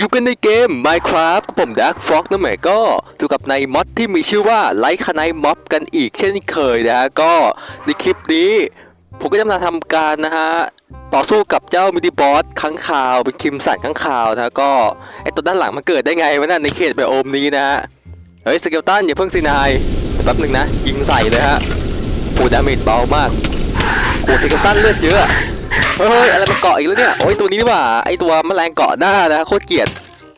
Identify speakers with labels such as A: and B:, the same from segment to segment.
A: อยู่กันในเกม Minecraft ผมดักฟ็อกนั่นหมายก็อยู่กับในม็อดที่มีชื่อว่าไลค์คานายม็อบกันอีกเช่นเคยนะฮะ ก็ในคลิปนี้ ผมก็จะมาทำการนะฮะ ต่อสู้กับเจ้ามินิบอสข้างคาวเป็นคิมสันข้างคาวนะ ก็ไอตัวด้านหลังมันเกิดได้ไงวะนั่นในเขตไบโอมนี้นะฮะ เฮ้ยสเกลตันอย่าเพิ่งสินายแป๊บหนึ่งนะ ยิงใส่เลยฮะโอ้ดาเมจเบามากโอ้สเกลตันเลือดเยอะ เฮ้ยอะไรมันเกาะอีกแล้วเนี่ยโอ้ยตัวนี้นี่หว่าไอตัวแมลงเกาะหน้านะโคตรเกลียด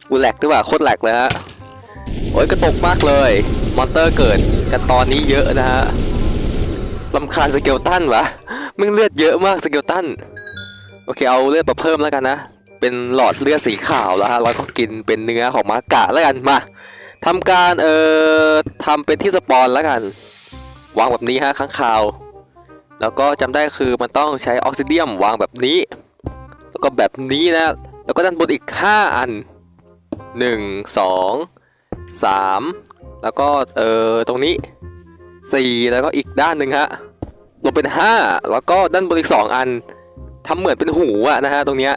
A: กูแหลกด้วยว่าโคตรแหลกเลยฮะโอ้ยกระตกมากเลยมอนเตอร์เกิดกันตอนนี้เยอะนะฮะลำคาญสเกลตันวะมึงเลือดเยอะมากสเกลตันโอเคเอาเลือดมาเพิ่มแล้วกันนะเป็นหลอดเลือดสีขาวแล้วฮะแล้วก็กินเป็นเนื้อของมากะแล้วกันมาทำการเอ่อทำเป็นที่สปอนแล้วกัน วางแบบนี้ฮะข้างคาว แล้วก็จำได้คือมันต้องใช้ออกซิเดียมวางแบบนี้ แล้วก็แบบนี้นะ แล้วก็ด้านบนอีก 5 อัน 1 2 3 แล้วก็เอ่อตรงนี้ 4 แล้วก็อีกด้านหนึ่งฮะรวมเป็น 5 แล้วก็ด้านบนอีก 2 อันทำเหมือนเป็นหูอะนะฮะตรงเนี้ย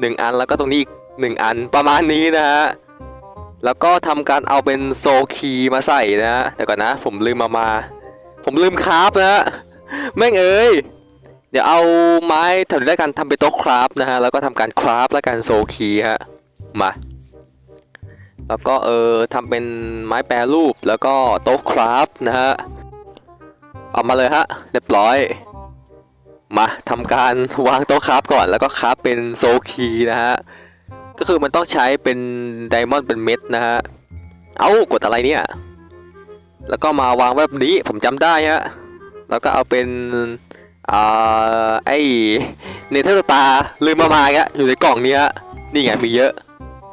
A: หนึ่งอันแล้วก็ตรงนี้อีกหนึ่งอันประมาณนี้นะฮะแล้วก็ทำการเอาเป็นโซคีมาใส่นะฮะเดี๋ยวก่อนนะ ผมลืมมามา ผมลืมคราฟนะฮะ แม่งเอ้ย เดี๋ยวเอาไม้ถวนี้แล้วกันทำเป็นโต๊ะคราฟนะฮะ แล้วก็ทำการคราฟแล้วกันโซคีฮะ มา แล้วก็เออทำเป็นไม้แปรรูปแล้วก็โต๊ะคราฟนะฮะ เอามาเลยฮะ เรียบร้อย มาทำการวางโต๊ะคราฟก่อน แล้วก็คราฟเป็นโซคีนะฮะ ก็คือมันต้องใช้เป็นไดมอนด์เป็นเม็ดนะฮะ เอ้ากดอะไรเนี่ย แล้วก็มาวางแบบนี้ผมจำได้ฮะ แล้วก็เอาเป็นอ่าไอเนเธอร์สตาลืมมามาอีกอะอยู่ในกล่องนี้ฮะนี่ไงมีเยอะ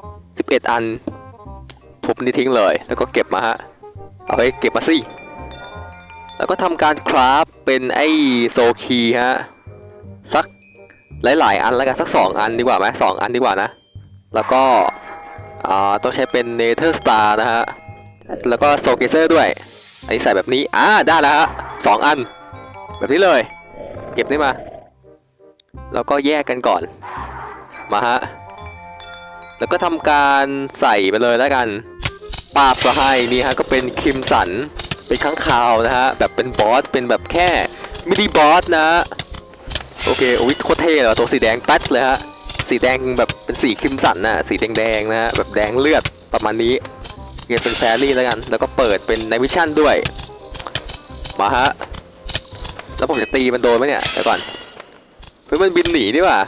A: 11 อันทุบนี่ทิ้งเลย แล้วก็เก็บมาฮะเอาไปเก็บมาสิแล้วก็ทำการคราฟเป็นไอโซคีฮะสักหลายๆ อันแล้วกันสัก 2 อันดีกว่าไหมสองอันดีกว่านะ แล้วก็ต้องใช้เป็นเนเธอร์สตาร์นะฮะ แล้วก็โซเกเซอร์ด้วย อันนี้ใส่แบบนี้ อ่าได้แล้วฮะ สองอัน แบบนี้เลย เก็บนี่มา แล้วก็แยกกันก่อน มาฮะ แล้วก็ทำการใส่ไปเลยแล้วกันปาบก็ให้นี่ฮะก็เป็นคิมสัน เป็นข้างคาวนะฮะ แบบเป็นบอส เป็นแบบแค่มินิบอสนะ โอเคโอ้ยโคตรเท่เลยว่ะตัวสีแดงแป๊ดเลยฮะ สีแดงแบบเป็นสีคิมสันน่ะ สีแดงๆนะฮะ แบบแดงเลือดประมาณนี้เก็บเป็นแฟรี่แล้วกัน แล้วก็เปิดเป็นในวิชั่นด้วย มาฮะ แล้วผมจะตีมันโดนไหมเนี่ยเดี๋ยวก่อนเฮ้ยมันบินหนีนี่ว่า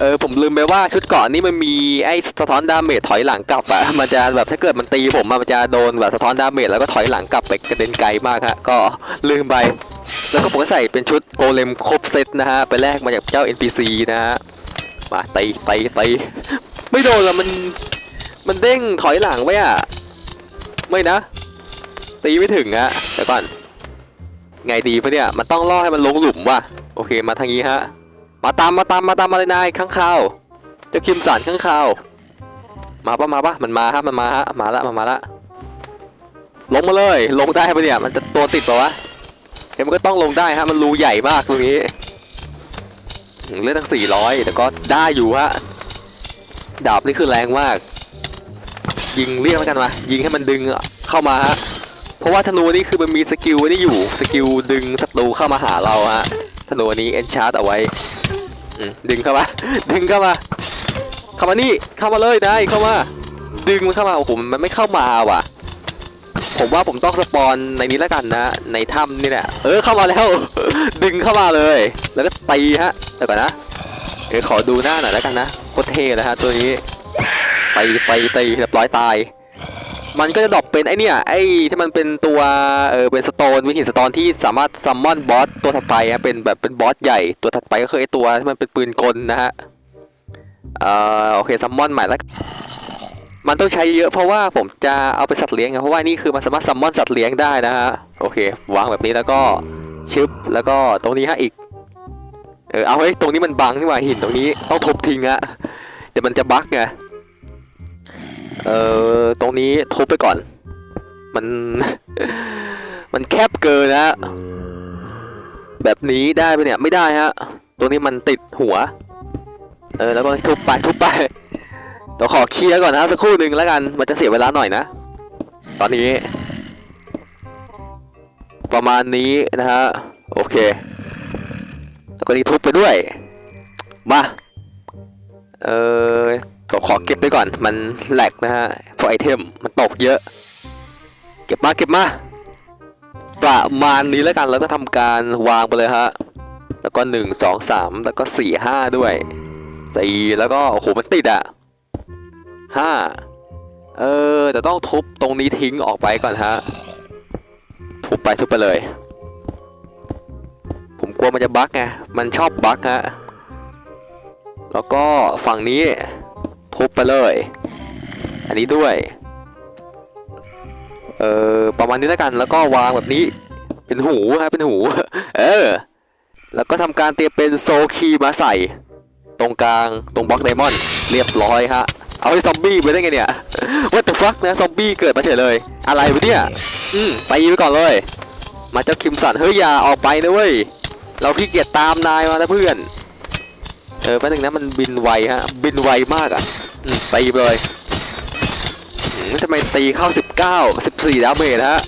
A: เออผมลืมไปว่าชุดเกาะนี้มันมีไอ้สะท้อนดาเมจถอยหลังกลับอะมันจะแบบถ้าเกิดมันตีผมมันจะโดนแบบสะท้อนดาเมจแล้วก็ถอยหลังกลับไปกระเด็นไกลมากฮะก็ลืมไป แล้วก็ผมก็ใส่เป็นชุดโกเลมครบเซตนะฮะไปแลกมาจากเจ้า NPC นะฮะมาตีตีตีไม่โดนละมันมันเด้งถอยหลังไปอะไม่นะ ตีไม่ถึงอะเดี๋ยวก่อนไงดีปะเนี่ยมันต้องล่อให้มันลงหลุมว่ะโอเคมาทางนี้ฮะมาตามมาตามมาตามมาเลยนายข้างข่าวเจ้าคิมสันข้างข่าว มาปะมาปะมันมาฮะมันมาฮะมาละมามาละลงมาเลย ลงได้ปะเนี่ยมันจะตัวติดปะวะเห็นมันก็ต้องลงได้ฮะมันรูใหญ่มากตรงนี้เลือดตั้งสี่ร้อยแต่ก็ได้อยู่ฮะดาบนี่คือแรงมาก ยิงเรียกแล้วกันมายิงให้มันดึงเข้ามาฮะ เพราะว่าธนูนี่คือมันมีสกิลนี่อยู่สกิลดึงศัตรูเข้ามาหาเราฮะธนูนี้เอนชาร์ตเอาไว้ดึงเข้ามา ดึงเข้ามา เข้ามานี่เข้ามาเลยได้เข้ามา ดึงมันเข้ามาโอ้โหมันไม่เข้ามาว่ะ ผมว่าผมต้องสปอนในนี้แล้วกันนะ ในถ้ำนี่แหละเออเข้ามาแล้ว ดึงเข้ามาเลย แล้วก็ตีฮะเดี๋ยวก่อนนะเดี๋ยวขอดูหน้าหน่อยแล้วกันนะโคตรเท่เลยฮะตัวนี้ไปไปตีเรียบร้อยตาย มันก็จะดรอปเป็นไอเนี่ยไอที่มันเป็นตัวเออเป็นสโตนวิหินสโตนที่สามารถซัมมอนบอสตัวถัดไปอะเป็นแบบเป็นบอสใหญ่ตัวถัดไปก็คือไอตัวที่มันเป็นปืนกลนะฮะเอ่อโอเคซัมมอนใหม่แล้วมันต้องใช้เยอะเพราะว่าผมจะเอาไปสัตว์เลี้ยงไงเพราะว่านี่คือมันสามารถซัมมอนสัตว์เลี้ยงได้นะฮะโอเควางแบบนี้แล้วก็ชึบแล้วก็ตรงนี้ฮะอีกเออเอาไว้ตรงนี้มันบังนี่หว่าหินตรงนี้ต้องทุบทิ้งอะเดี๋ยวมันจะบั๊กไง เอ่อตรงนี้ทุบไปก่อน มัน มันแคบเกินนะ แบบนี้ได้ไหมเนี่ยไม่ได้ฮะตรงนี้มันติดหัว เออแล้วก็ทุบไปทุบไปเดี๋ยวขอเคลียร์ก่อนนะสักครู่หนึ่งแล้วกัน มันจะเสียเวลาหน่อยนะ ตอนนี้ ประมาณนี้นะฮะ โอเค แล้วก็นี่ทุบไปด้วย มา เออ ขอขอเก็บไปก่อน มันแหลกนะฮะเพราะไอเทมมันตกเยอะ เก็บมาเก็บมา ประมาณนี้แล้วกัน แล้วก็ทำการวางไปเลยฮะ แล้วก็หนึ่งสองสามแล้วก็สี่ห้าด้วยสี่แล้วก็โอ้โหมันติดอะห้าเออแต่ต้องทุบตรงนี้ทิ้งออกไปก่อนฮะ ทุบไปทุบไปเลย ผมกลัวมันจะบั๊กไง มันชอบบั๊กฮะ แล้วก็ฝั่งนี้ ทุบไปเลย อันนี้ด้วย เออประมาณนี้แล้วกัน แล้วก็วางแบบนี้ เป็นหูฮะ เป็นหู เออ แล้วก็ทำการเตรียมเป็นโซคีมาใส่ ตรงกลาง ตรงบล็อกไดมอนด์ เรียบร้อยฮะ เอาไอ้ซอมบี้ไปได้ไงเนี่ย What the fuck นะ ซอมบี้เกิดมาเฉยเลย อะไรวะเนี่ย อืมตีไปก่อนเลย มาเจ้าคิมสัน เฮ้ยอย่าออกไปนะเว้ย เราขี้เกียจตามนายมานะเพื่อนเออแป๊บนึงนะมันบินไวฮะ บินไวมากอะ ตีไปเลยทำไมตีเข้า 19 14ดาเมจฮะ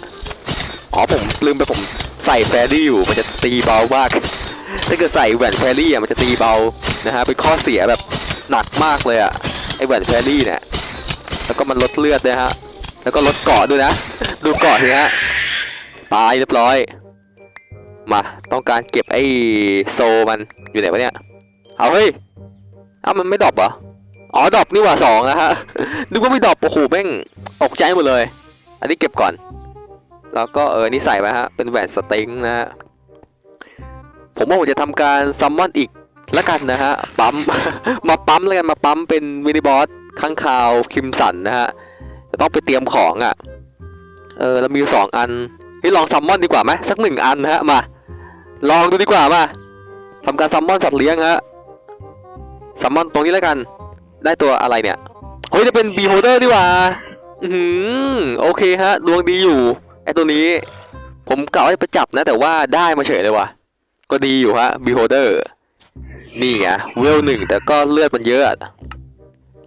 A: อ๋อผมลืมไปผมใส่แฟรี่อยู่ มันจะตีเบามาก ถ้าเกิดใส่แหวนแฟรี่อะมันจะตีเบา นะฮะ เป็นข้อเสียแบบหนักมากเลยอะ ไอแหวนแฟรี่เนี่ย แล้วก็มันลดเลือดด้วยฮะ แล้วก็ลดเกาะด้วยนะ ดูเกาะสิฮะ ตายเรียบร้อย มา ต้องการเก็บไอโซมันอยู่ไหนวะเนี่ย เอาเฮ้ย เอ้ามันไม่ดรอปเหรอ อ๋อดรอปนี่ว่าสองนะฮะ นึกว่าไม่ดรอปโอ้โหแม่งตกใจหมดเลย อันนี้เก็บก่อน แล้วก็เออนี่ใส่ไปฮะ เป็นแหวนสเต็งนะฮะ ผมว่าผมจะทำการซัมมอนอีกละกันนะฮะ ปั๊ม มาปั๊มแล้วกันมาปั๊มเป็นมินิบอสข้างคาวคิมสันนะฮะจะต้องไปเตรียมของอะ เออเรามีสองอันนี่ลองซัมมอนดีกว่าไหมสักหนึ่งอันนะฮะมา ลองดูดีกว่ามาทำการซัมมอนสัตว์เลี้ยงฮะซัมมอนตรงนี้แล้วกัน ได้ตัวอะไรเนี่ย เฮ้ยจะเป็นบีโฮเดอร์ดีกว่า อือหือโอเคฮะดวงดีอยู่ไอตัวนี้ ผมกะว่าจะไปจับนะแต่ว่าได้มาเฉยเลยว่ะ ก็ดีอยู่ฮะบีโฮเดอร์นี่ไงเวลหนึ่งแต่ก็เลือดมันเยอะอะ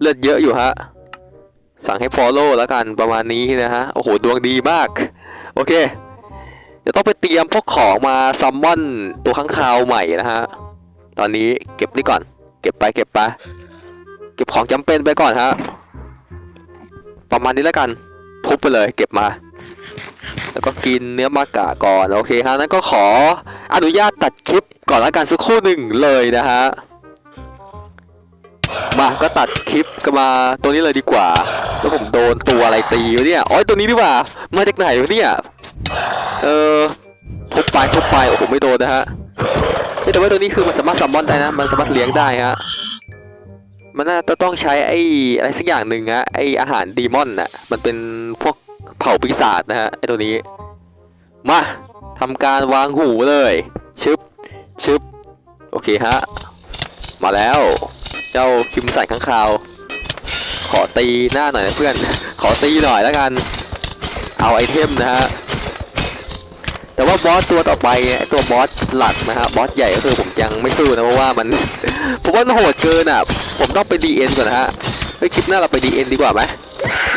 A: เลือดเยอะอยู่ฮะ สั่งให้ follow แล้วกันประมาณนี้นะฮะ โอ้โห ดวงดีมาก โอเค เดี๋ยวต้องไปเตรียมพวกของมาซัมมอนตัวข้างคาวใหม่นะฮะ ตอนนี้เก็บนี่ก่อน เก็บไปเก็บไป เก็บของจำเป็นไปก่อนฮะ ประมาณนี้แล้วกันทุบไปเลยเก็บมา แล้วก็กินเนื้อมากะก่อนโอเคฮะนั้นก็ขออนุญาตตัดคลิปก่อนแล้วกันสักครู่หนึ่งเลยนะฮะมาก็ตัดคลิปก็มาตัวนี้เลยดีกว่า แล้วผมโดนตัวอะไรตีวะเนี่ยอ๋อตัวนี้ดีกว่ามาจากไหนวะเนี่ยเออทุบไปทุบไปโอ้โหไม่โดนนะฮะแต่ว่าตัวนี้คือมันสามารถซัมมอนได้นะ มันสามารถเลี้ยงได้ฮะ มันน่าจะต้องใช้ไอ้อะไรสักอย่างหนึ่งฮะไอ้อาหารดีมอนน่ะมันเป็นพวกเผ่าปีศาจนะฮะไอ้ตัวนี้ มาทำการวางหูเลยชึบชึบโอเคฮะมาแล้ว เจ้าคิมใส่ข้างคาว ขอตีหน้าหน่อยนะเพื่อน ขอตีหน่อยแล้วกัน เอาไอเทมนะฮะ แต่ว่าบอสตัวต่อไปเนี่ยตัวบอสหลักนะฮะบอสใหญ่ก็คือผมยังไม่สู้นะเพราะว่ามันผมว่าโหดเกินอะ ผมต้องไปดีเอ็นก่อนนะฮะเฮ้ยคลิปหน้าเราไปดีเอ็นดีกว่าไหม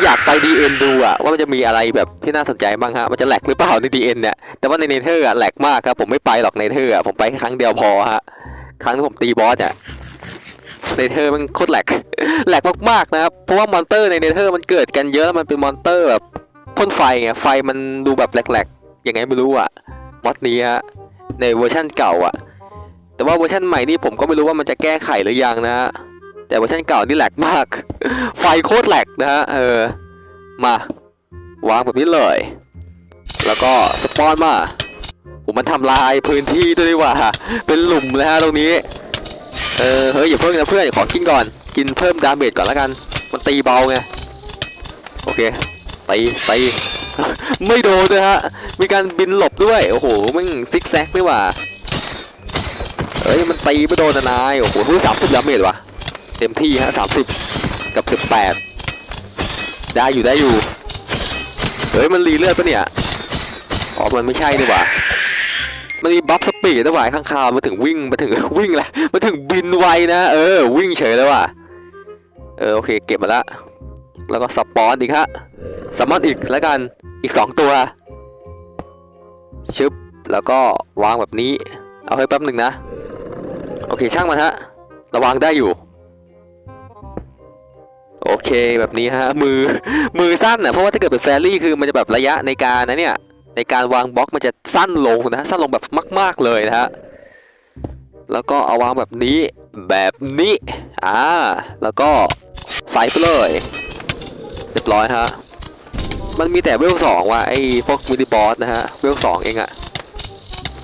A: อยากไปดีเอ็นดูอะว่ามันจะมีอะไรแบบที่น่าสนใจบ้างฮะมันจะแหลกหรือเปล่าในดีเอ็นเนี่ยแต่ว่าในเนเธอร์อะแหลกมากครับผมไม่ไปหรอกเนเธอร์อะผมไปครั้งเดียวพอฮะครั้งที่ผมตีบอสเนี่ยเนเธอร์มันโคตรแหลกแหลกมากๆนะครับเพราะว่ามอนเตอร์ในเนเธอร์มันเกิดกันเยอะแล้วมันเป็นมอนเตอร์แบบพ่นไฟไงไฟมันดูแบบแหลก ยังไงไม่รู้อะมอดนี้ฮะในเวอร์ชั่นเก่าอะแต่ว่าเวอร์ชันใหม่นี่ผมก็ไม่รู้ว่ามันจะแก้ไขหรือยังนะฮะแต่เวอร์ชันเก่านี่แหลกมาก ไฟโคตรแหลกนะฮะเออมาวางแบบนี้เลย แล้วก็สปอนมาผมมันทำลายพื้นที่ด้วยดีกว่า เป็นหลุมเลยฮะตรงนี้ เออเฮ้ยอย่าเพิ่งนะเพื่อนขอกินก่อน กินเพิ่มดาเมจก่อนแล้วกัน มันตีเบาไง โอเคตีตี ไม่โดนเลยฮะ มีการบินหลบด้วย โอ้โหมึงซิกแซกด้วยว่ะเอ้ย มันตีไม่โดนนาย โอ้โหรู้สามสิบดาเมจว่ะเต็มที่ฮะสามสิบกับสิบแปดได้อยู่ได้อยู่ เฮ้ย มันรีเลือดปะเนี่ย อ๋อ มันไม่ใช่นี่หว่ามันมีบัฟสปีดนะว่ะข้างคาวมาถึงวิ่งมาถึงวิ่งแหละมาถึงบินไวนะ เออ วิ่งเฉยเลยว่ะ เออ โอเค เก็บมาละ แล้วก็สปอนอีกฮะสมอนอีกแล้วกันอีกสองตัวชึบแล้วก็วางแบบนี้ เอาให้แป๊บหนึ่งนะ โอเคช่างมันฮะระวังได้อยู่ โอเคแบบนี้ฮะ มือมือสั้นนะเพราะว่าถ้าเกิดเป็นแฟรี่คือมันจะแบบระยะในการนะเนี่ย ในการวางบล็อกมันจะสั้นลงนะ สั้นลงแบบมาก ๆเลยนะฮะแล้วก็เอาวางแบบนี้แบบนี้อ่าแล้วก็ใส่ไปเลย เรียบร้อยฮะ มันมีแต่เวลสองว่ะไอ้พวกมินิบอสนะฮะ เวลสองเองอะ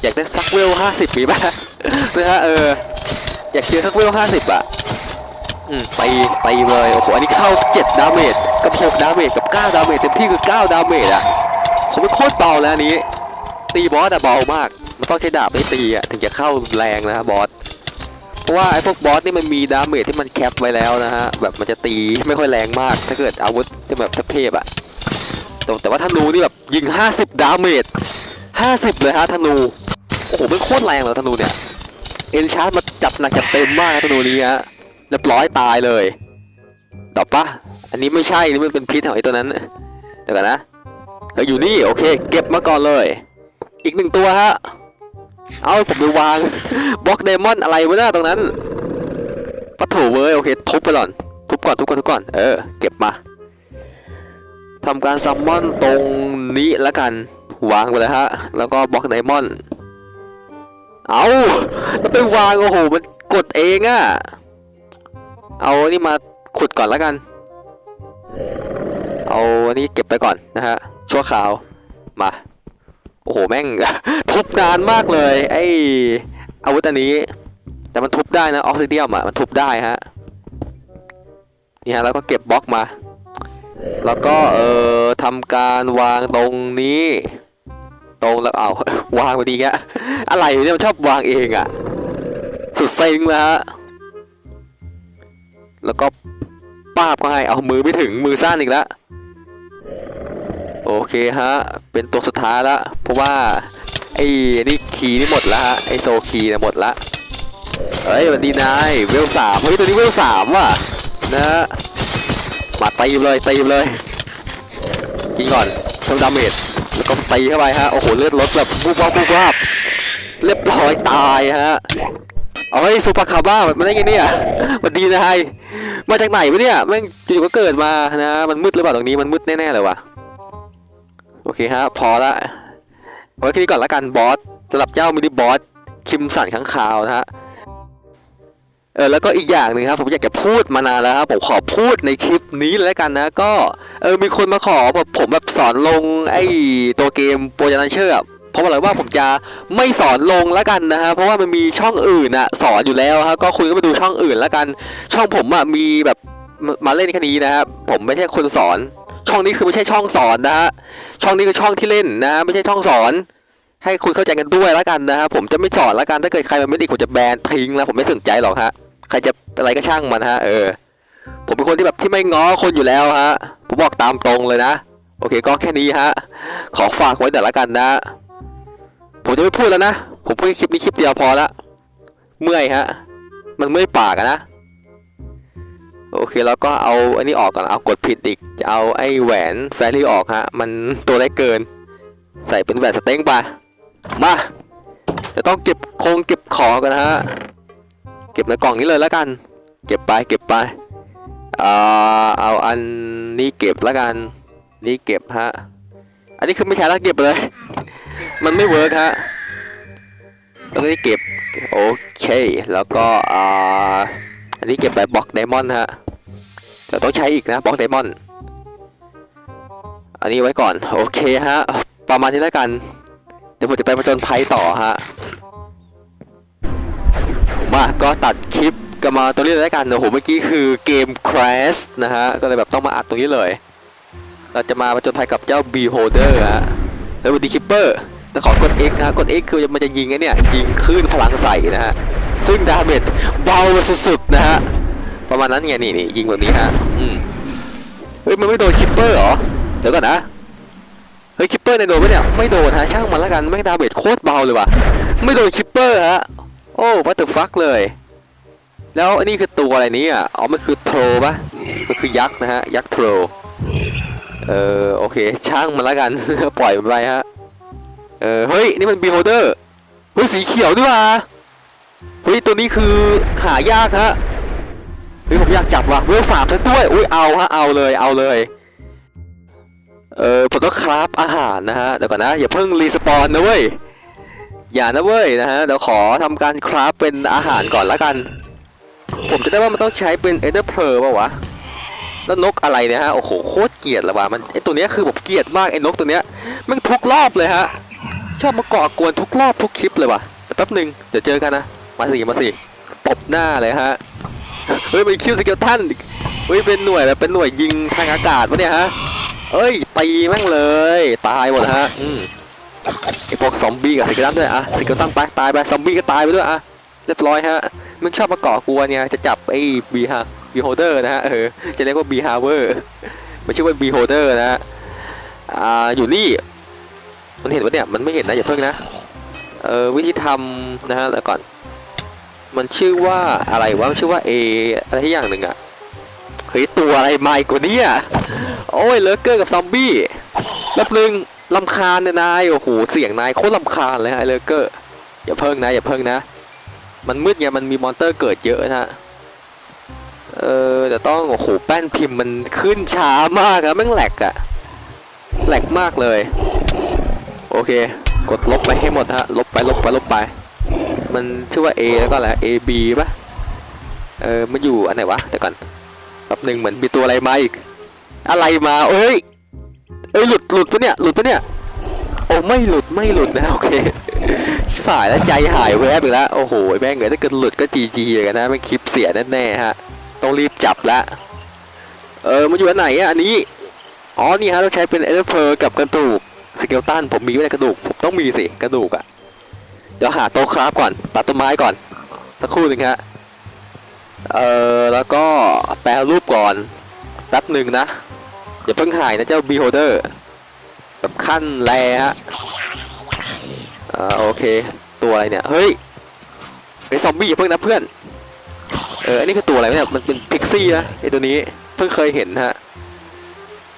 A: อยากได้สักเวลห้าสิบมีป่ะนะฮะเออ อยากเจอสักเวลห้าสิบอะอืมตีตีเลยโอ้โหอันนี้เข้า 7 ดาเมจกับ 6 ดาเมจกับ 9 ดาเมจเต็มที่คือ 9 ดาเมจอะผมเป็นโคตรเบาแล้วอันนี้ ตีบอสอะเบามาก มันต้องใช้ดาบไม่ตีอะถึงจะเข้าแรงนะฮะบอส เพราะว่าไอ้พวกบอสนี่มันมีดาเมจที่มันแคปไว้แล้วนะฮะแบบมันจะตีไม่ค่อยแรงมาก ถ้าเกิดอาวุธที่แบบเทพอะแต่แต่ว่าธนูนี่แบบยิง 50 ดาเมจ50 เลยฮะธนูโอ้โหมันโคตรแรงเลยธนูเนี่ยเอนชาร์ดมาจับหนักจับเต็มมากนะธนูนี้ฮะเรียบร้อยตายเลยดอกปะอันนี้ไม่ใช่นี่มันเป็นพิษของไอ้ตัวนั้นเดี๋ยวกันนะเอออยู่นี่โอเค เก็บมาก่อนเลย อีกหนึ่งตัวฮะ เอาผมไปวางบล็อกเดมอนอะไรว้หน้าตรงนั้นปะโถเว้ยโอเคทุบไปก่อนทุบก่อนทุบก่อนทุบก่อนเออเก็บมาทำการซัมมอนตรงนี้แล้วกันวางไปเลยฮะ แล้วก็บล็อกไดมอนเอาแล้วไปวางโอ้โหมันกดเองอะเอาอันนี่มาขุดก่อนแล้วกัน เอาอันนี้เก็บไปก่อนนะฮะชั่วคราวมา โอ้โหแม่ง ทุบนานมากเลย ไออาวุธอันนี้ แต่มันทุบได้นะออกซิเดียมอะมันทุบได้ฮะนี่ฮะแล้วก็เก็บบล็อกมา แล้วก็เอ่อทำการวางตรงนี้ ตรงแล้วเอาวางไปดีแกอะไรเนี่ยมันชอบวางเองอะสุดเซ็งเลยฮะแล้วก็ป้าบก็ให้เอามือไม่ถึงมือสั้นอีกแล้ว โอเคฮะ เป็นตัวสุดท้ายละเพราะว่าไอ้นี่คีนี่หมดละฮะไอโซคีย์นะหมดละเฮ้ยวันดีนายเวลสามเฮ้ยตัวนี้เวลสามว่ะนะมาตีเลยตีเลยกินก่อนเพิ่มดาเมจแล้วก็ตีเข้าไปฮะโอ้โหเลือดลดแบบบูบวาบบูบวาบเรียบร้อยตายฮะเอาเฮ้ยซูเปอร์คาบ้ามันได้ไงเนี่ยมันดีนายมาจากไหนวะเนี่ยแม่งอยู่ก็เกิดมานะมันมืดหรือเปล่าตรงนี้มันมืดแน่ๆเลยว่ะ เคฮะพอละไว้แค่นี้ก่อนละกันบอสสำหรับเจ้ามินิบอสคิมสันข้างคาวนะฮะเออแล้วก็อีกอย่างหนึ่งครับผมอยากจะพูดมานานแล้วครับผมขอพูดในคลิปนี้เลยละกันนะก็เออมีคนมาขอแบบผมแบบสอนลงไอ้ตัวเกมโปรจานันเชอร์เพราะว่าอะไรว่าผมจะไม่สอนลงแล้วกันนะฮะเพราะว่ามันมีช่องอื่นอะสอนอยู่แล้วฮะก็คุณก็ไปดูช่องอื่นแล้วกัน ช่องผมอะมีแบบมามาเล่นแค่นี้นะครับผมไม่ใช่คนสอน ช่องนี้คือไม่ใช่ช่องสอนนะฮะช่องนี้คือช่องที่เล่นนะ ไม่ใช่ช่องสอน ให้คุณเข้าใจกันด้วยแล้วกันนะฮะผมจะไม่สอนแล้วกันถ้าเกิดใครมันไม่ดีผมจะแบนทิ้งแล้วผมไม่สนใจหรอกฮะใครจะอะไรก็ช่างมันฮะเออผมเป็นคนที่แบบที่ไม่ง้อคนอยู่แล้วฮะผมบอกตามตรงเลยนะ โอเคก็แค่นี้ฮะขอฝากไว้แต่ละกันนะ ผมจะไม่พูดแล้วนะ ผมพูดคลิปนี้คลิปเดียวพอละเมื่อยฮะมันเมื่อยปากนะ โอเคแล้วก็เอาอันนี้ออกก่อนเอากดผิดอีกจะเอาไอ้แหวนแฟรี่ออกฮะมันตัวเล็กเกิน ใส่เป็นแหวนสเต็งไปมาจะต้องเก็บโครงเก็บของกันนะฮะเก็บในกล่องนี้เลยแล้วกัน เก็บไปเก็บไปอ่าเอาอันนี้เก็บแล้วกันนี่เก็บฮะอันนี้คือไม่ใช่แล้วเก็บเลย มันไม่เวิร์กฮะแล้วก็นี่เก็บโอเคแล้วก็อ่าอันนี้เก็บแบบบล็อกไดมอนด์ฮะ แต่ต้องใช้อีกนะบล็อกไดมอนด์อันนี้ไว้ก่อน โอเคฮะ ประมาณนี้แล้วกัน เดี๋ยวผมจะไปประจนภัยต่อฮะ มาก็ตัดคลิปกันมาตรงนี้เลยแล้วกันโอ้โหเมื่อกี้คือเกม Crash นะฮะ ก็เลยแบบต้องมาอัดตรงนี้เลย เราจะมาประจนภัยกับเจ้า Beholder ฮะเฮ้ยวันดีคิปเปอร์แล้วขอกด X นะกด X คือมันจะยิงไอ้เนี่ยยิงคลื่นพลังใส่นะฮะ ซึ่งดาเมจเบาสุดๆนะฮะ ประมาณนั้นไงนี่นี่ยิงแบบนี้ฮะอืมเฮ้ยมันไม่โดนคิปเปอร์เหรอเดี๋ยวก่อนนะเฮ้ยคิปเปอร์ในโดนปะเนี่ยไม่โดนฮะช่างมันแล้วกันไม่งดาเมจโคตรเบาเลยว่ะไม่โดนคิปเปอร์ฮะโอ้วัตถุฟักเลย แล้วอันนี้คือตัวอะไรนี้อะอ๋อมันคือโทรปะก็คือยักษ์นะฮะยักษ์โทรเออโอเคช่างมันแล้วกัน ปล่อยมันไปฮะเออเฮ้ยนี่มันบีโฮเดอร์เฮ้ยสีเขียวด้วยว่ะเฮ้ยตัวนี้คือหายากฮะ เฮ้ยผมอยากจับว่ะเวลสามซะด้วยอุ้ยเอาฮะเอาเลยเอาเลย เออผมต้องคราฟอาหารนะฮะเดี๋ยวก่อนนะอย่าเพิ่งรีสปอนนะเว้ยอย่านะเว้ยนะฮะเดี๋ยวขอทำการคราฟเป็นอาหารก่อนละกัน ผมจะได้ว่ามันต้องใช้เป็นเอเดอร์เพลป่าวะแล้วนกอะไรเนี่ยฮะโอ้โหโคตรเกลียดเลยว่ะมันไอตัวเนี้ยคือผมเกลียดมากไอ้นกตัวเนี้ยมันทุกรอบเลยฮะชอบมาเกาะกวนทุกรอบทุกคลิปเลยว่ะแป๊บหนึ่งเดี๋ยวเจอกันนะมาสิมาสิตบหน้าเลยฮะ ฮ้ยเป็นคิวสเกลตันเฮ้ยเป็นหน่วยแบบเป็นหน่วยยิงทางอากาศปะเนี่ยฮะเอ้ยตีแม่งเลยตายหมดฮะอืมไอพวกซอมบี้กับสเกลตันด้วยอะสเกลตันไปตายไปซอมบี้ก็ตายไปด้วยอะเรียบร้อยฮะมันชอบมาเกาะกลัวเนี่ยจะจับไอ้บีฮะบีโฮเดอร์นะฮะเออจะเรียกว่าบีฮาเวอร์ไม่ใช่อว่าบีโฮเดอร์นะฮะอ่าอยู่นี่มันเห็นว่าเนี่ยมันไม่เห็นนะอย่าเพิ่งนะเออวิธีทำนะฮะแล้วก่อน มันชื่อว่าอะไรวะมันชื่อว่า A อะไรที่อย่างหนึ่งอะเฮ้ยตัวอะไรใหม่กว่านี้อะโอ้ยเลเกอร์กับซอมบี้แป๊บนึงลำคาญเนี่ยนายโอ้โหเสียงนายโคตรลำคาญเลยฮะไอ้เลเกอร์อย่าเพิ่งนะอย่าเพิ่งนะ มันมืดไงมันมีมอนเตอร์เกิดเยอะนะฮะเออแต่ต้องโอ้โหแป้นพิมพ์มันขึ้นช้ามากอะแม่งแหลกอะแหลกมากเลย โอเค กดลบไปให้หมดฮะลบไปลบไปลบไป มันชื่อว่า A แล้วก็อะไร A B ป่ะ เออมันอยู่อันไหนวะแต่ก่อนแป๊บหนึ่งเหมือนมีตัวอะไรมาอีก อะไรมาเอ้ยเอ้ยหลุดหลุดปะเนี่ยหลุดปะเนี่ยโอ้ไม่หลุดไม่หลุดนะโอเคฝ่ายแล้วใจหายแวบอีกแล้วโอ้โหแม่งเอ้ยถ้าเกิดหลุดก็จีจีกันนะไม่คลิปเสียแน่ๆฮะต้องรีบจับละเออมันอยู่อันไหนอะอันนี้อ๋อนี่ฮะเราใช้เป็นเอเดอร์เพลกับกระดูกสเกลตันผมมีไว้ในกระดูกผมต้องมีสิกระดูกอะ่ะ เดี๋ยวหาโต๊ะคราฟก่อน ตัดต้นไม้ก่อน สักครู่หนึ่งฮะ เอ่อ แล้วก็แปลรูปก่อน แป๊บหนึ่งนะ อย่าเพิ่งหายนะเจ้าบีโฮเดอร์แบบขั้นแรฮะอ่าโอเค ตัวอะไรเนี่ย เฮ้ยไอซอมบี้อย่าเพิ่งนะเพื่อน เอออันนี้คือตัวอะไรเนี่ย มันเป็นพิกซี่นะไอตัวนี้ เพิ่งเคยเห็นฮะ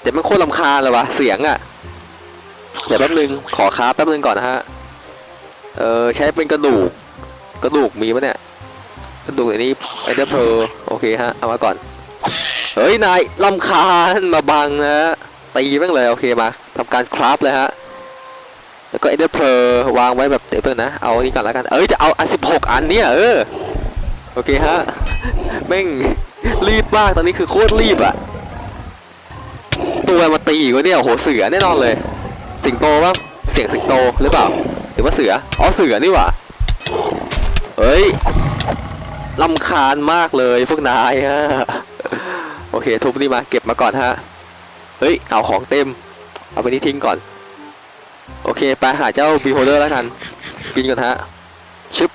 A: แต่มันโคตรลำคาเลยวะเสียงอะเดี๋ยวแป๊บนึง ขอค้าแป๊บนึงก่อนนะฮะ เออใช้เป็นกระดูก กระดูกมีปะเนี่ย กระดูกอันนี้ไอเดอร์เพลโอเคฮะ เอามาก่อน เฮ้ย นายลำคาญมาบังนะฮะตีแม่งเลยโอเคมาทำการคราฟเลยฮะ แล้วก็ไอเดอร์เพลวางไว้แบบเดี๋ยวเพิ่งนะ เอาอันนี้ก่อนแล้วกัน เอ้ยจะเอาอันสิบหกอันเนี่ยเออ โอเคฮะ แม่งรีบมากตอนนี้คือโคตรรีบอะตัวมาตีกวะเนี่ยโอ้โหเสือแน่นอนเลย สิงโตป่ะเสียงสิงโตหรือเปล่า หรือว่าเสือ อ๋อ เสือนี่หว่าเฮ้ยลำคาญมากเลยพวกนายฮะ โอเค ทุบนี่มา เก็บมาก่อนฮะ เฮ้ย เอาของเต็ม เอาไปนี่ทิ้งก่อน โอเค ไปหาเจ้าบีโฮเดอร์แล้วกัน กินก่อนฮะ ชึบ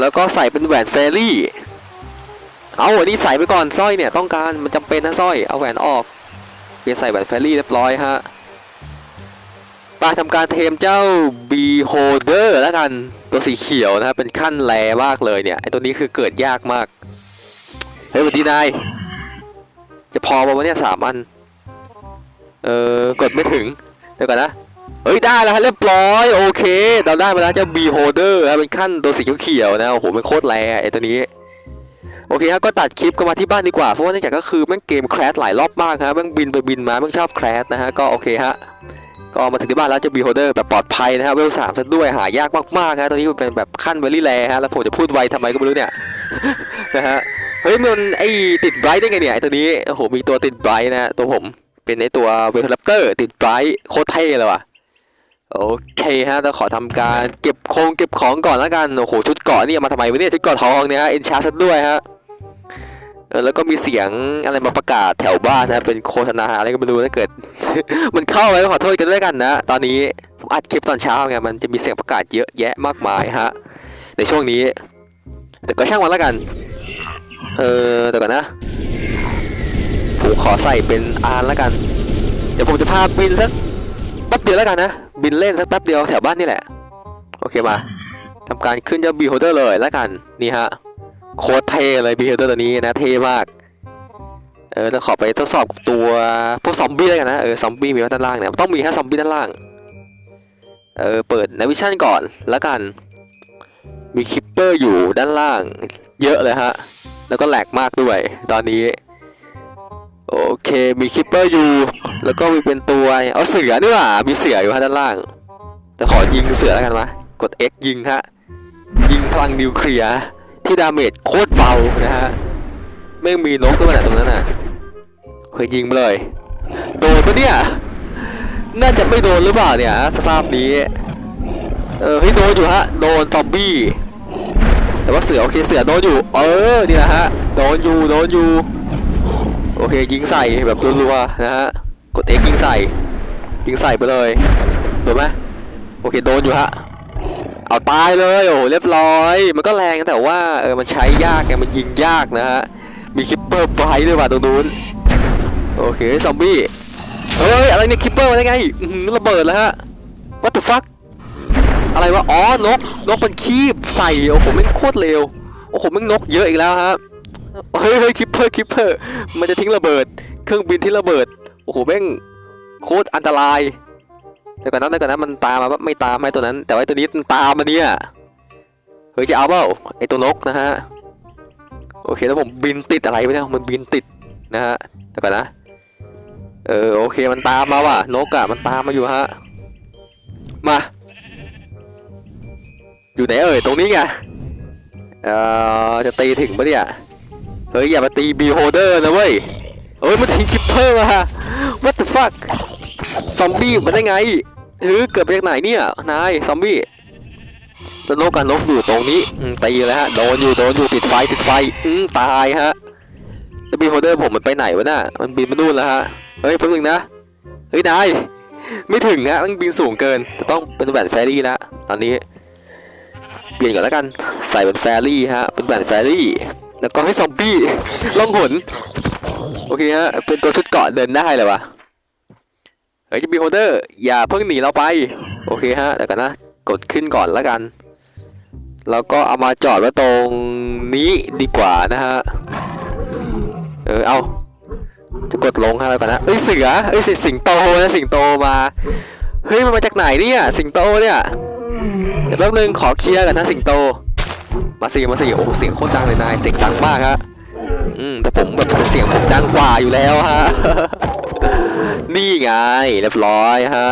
A: แล้วก็ใส่เป็นแหวนเฟรี่ เอาอันนี้ใส่ไปก่อนสร้อยเนี่ยต้องการ มันจำเป็นนะสร้อย เอาแหวนออก เปลี่ยนใส่แหวนเฟรรี่เรียบร้อยฮะ ปทำการเทมเจ้า Beholder แล้วกันตัวสีเขียวนะครับเป็นขั้นแรมากเลยเนี่ยไอตัวนี้คือเกิดยากมาก เฮ้ยสวัสดีนาย จะพอป่าวะเนี่ยสามอัน เออกดไม่ถึง เดี๋ยวก่อนนะ เฮ้ย ได้แล้วครับเรียบร้อย โอเค เราได้มาแล้วเจ้า Beholder นะเป็นขั้นตัวสีเขียวๆนะ โอ้โหเป็นโคตรแรไอตัวนี้โอเคครับก็ตัดคลิปก็มาที่บ้านดีกว่า เพราะว่าเนื่องจากก็คือแม่งเกมแครชหลายรอบมากครับแม่งบินไปบินมาแม่งชอบแครชนะฮะ ก็โอเคฮะ ก็มาถึงที่บ้านแล้วจะบีโฮเดอร์แบบปลอดภัยนะครับเวลสามซะด้วยหายากมากๆนะตอนนี้มันเป็นแบบขั้นเวลี่แรฮะแล้วผมจะพูดไวทำไมก็ไม่รู้เนี่ยนะฮะเฮ้ยมันไอติดไบรท์ได้ไงเนี่ยไอตัวนี้โอ้โหมีตัวติดไบรท์นะตัวผมเป็นไอตัวเวทแรปเตอร์ติดไบรท์โคตรเท่เลยว่ะโอเคฮะต้องขอทำการเก็บคงเก็บของก่อนแล้วกันโอ้โหชุดเกาะนี่มาทำไมวะเนี่ยชุดเกาะทองเนี่ยฮะเอ็นชาร์ซะด้วยฮะ แล้วก็มีเสียงอะไรมาประกาศแถวบ้านนะ เป็นโฆษณาอะไรก็ไม่รู้ถ้าเกิด มันเข้าไปขอโทษกันด้วยกันนะ ตอนนี้อัดคลิปตอนเช้าไง มันจะมีเสียงประกาศเยอะแยะมากมายฮะ ในช่วงนี้ แต่ก็ช่างมันแล้วกัน เออเดี๋ยวก่อนนะ ผมขอใส่เป็นอานแล้วกัน เดี๋ยวผมจะพาบินสักแป๊บเดียวแล้วกันนะ บินเล่นสักแป๊บเดียวแถวบ้านนี่แหละ โอเคมาทำการขึ้นเจ้าบีโฮเดอร์เลยแล้วกัน นี่ฮะ โคตรเท่เลยบีโฮเดอร์ตัวนี้นะเท่มาก เออเราขอไปทดสอบกับตัวพวกซอมบี้แล้วกันนะ เออซอมบี้มีไว้ด้านล่างเนี่ยต้องมีแค่ซอมบี้ด้านล่าง เออเปิดในวิชั่นก่อนแล้วกัน มีคิปเปอร์อยู่ด้านล่าง เยอะเลยฮะ แล้วก็แหลกมากด้วย ตอนนี้ โอเคมีคิปเปอร์อยู่ แล้วก็มีเป็นตัวเอาเสือนี่หว่ามีเสืออยู่ฮะด้านล่าง แต่ขอยิงเสือแล้วกันมากด X ยิงฮะยิงพลังนิวเคลียร์ ที่ดาเมจโคตรเบานะฮะไม่มีนกด้วยนตรงนั้นน่ะเฮ้ยยิงเลย โดนปะเนี่ย น่าจะไม่โดนหรือเปล่าเนี่ยสภาพนี้ เออเฮ้ยโดนอยู่ฮะ โดนซอมบี้ แต่ว่าเสือโอเคเสือโดนอยู่ เออนี่นะฮะ โดนอยู่โดนอยู่ โอเคยิงใส่แบบรัวๆนะฮะ กด X ยิงใส่ ยิงใส่ไปเลย โดนไหมโอเคโดนอยู่ฮะ เอาตายเลยโอ้โหเรียบร้อย มันก็แรงนะแต่ว่าเออมันใช้ยากไงมันยิงยากนะฮะมีคิปเปอร์ไบท์ด้วยว่ะตรงนู้นโอเคซอมบี้เฮ้ยอะไรเนี่ยคิปเปอร์มาได้ไงอื้อหือระเบิดแล้วฮะ what the fuck อะไรวะอ๋อนกนกมันคีบใส่โอ้โหแม่งโคตรเร็วโอ้โหแม่งนกเยอะอีกแล้วฮะเฮ้ยเฮ้ยคิปเปอร์คิปเปอร์มันจะทิ้งระเบิด เครื่องบินที่ระเบิดโอ้โหแม่งโคตรอันตราย แต่ก่อนนั้นแต่ก่อนนั้นมันตามมาไม่ตามไอ้ตัวนั้น แต่ว่าตัวนี้มันตามมาเนี่ยเฮ้ยจะเอาเปล่าไอ้ตัวนกนะฮะโอเคแล้วผมบินติดอะไรไปเนี่ยมันบินติดนะฮะแต่ก่อนนะเออโอเคมันตามมาว่ะนกอะมันตามมาอยู่ฮะมาอยู่ไหนเอ่ยตรงนี้ไงเอ่อจะตีถึงปะเนี่ยเฮ้ยอย่ามาตีบีโฮเดอร์นะเว้ยเอ้ยมันทิ้งคิปเปอร์มา what the fuck ซอมบี้มาได้ไงเฮ้ยเกิดมาจากไหนเนี่ยนายซอมบี้แล้วนกกับนกอยู่ตรงนี้ตีเลยฮะโดนอยู่โดนอยู่ติดไฟติดไฟอืมตายฮะแล้วบีโฮเดอร์ผมมันไปไหนวะน่ะมันบินมานู่นแล้วฮะเฮ้ยเพิ่งนึงนะเฮ้ยนายไม่ถึงฮะมันบินสูงเกินจะต้องเป็นแหวนแฟรี่แล้วตอนนี้เปลี่ยนก่อนแล้วกันใส่เป็นแฟรี่ฮะเป็นแหวนแฟรี่ แล้วก็ให้ซอมบี้ล่องหนโอเคฮะเป็นตัวชุดเกาะเดินได้เลยวะ เฮ้ยจะบีโฮเดอร์อย่าเพิ่งหนีเราไป โอเคฮะเดี๋ยวกันนะ กดขึ้นก่อนแล้วกัน แล้วก็เอามาจอดไว้ตรงนี้ดีกว่านะฮะ เออ เอาจะกดลงฮะแล้วกันนะ เอ้ยเสือ เอ้ยสิสิงโตนะสิงโตมา เฮ้ยมันมาจากไหนเนี่ยสิงโตเนี่ยเดี๋ยวแป๊บนึงขอเคลียร์กันนะสิงโต มาสิมาสิโอ้โหเสียงโคตรดังเลยนายเสียงดังมากฮะ อืมแต่ผมแบบเสียงผมดังกว่าอยู่แล้วฮะ นี่ไงเรียบร้อยฮะ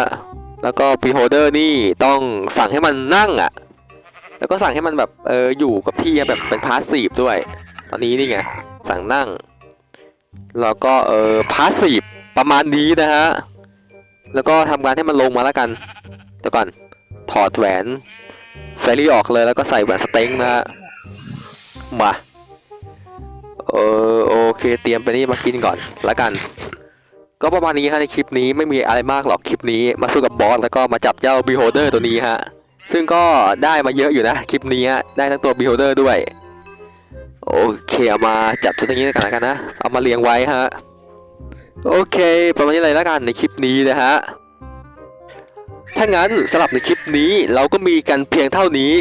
A: แล้วก็พีโฮเดอร์นี่ต้องสั่งให้มันนั่งอะ แล้วก็สั่งให้มันแบบเอออยู่กับที่แบบเป็นพาสซีฟด้วย ตอนนี้นี่ไงสั่งนั่ง แล้วก็เออพาสซีฟประมาณนี้นะฮะ แล้วก็ทำการให้มันลงมาแล้วกันเดี๋ยวก่อนถอดแหวนแฟรี่ออกเลยแล้วก็ใส่แหวนสเต็งนะฮะมา เออโอเคเตรียมไปนี่มากินก่อนล้วกัน ก็ประมาณนี้ฮะในคลิปนี้ไม่มีอะไรมากหรอกคลิปนี้ มาสู้กับบอสแล้วก็มาจับเจ้า Beholder ตัวนี้ฮะซึ่งก็ได้มาเยอะอยู่นะคลิปนี้ฮะได้ทั้งตัว Beholder ด้วยโอเคเอามาจับชุดอย่างนี้แล้วกันล้วกันนะเอามาเรียงไว้ฮะโอเค ประมาณนี้เลยล้วกันในคลิปนี้นะฮะ ถ้างั้นสำหรับในคลิปนี้เราก็มีกันเพียงเท่านี้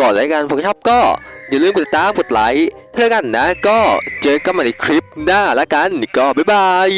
A: ก่อนรายการผมชอบก็อย่าลืมกดติดตามกดไลค์เพื่อกันนะ ก็เจอกันใหม่ในคลิปหน้าแล้วกันก็บ๊ายบาย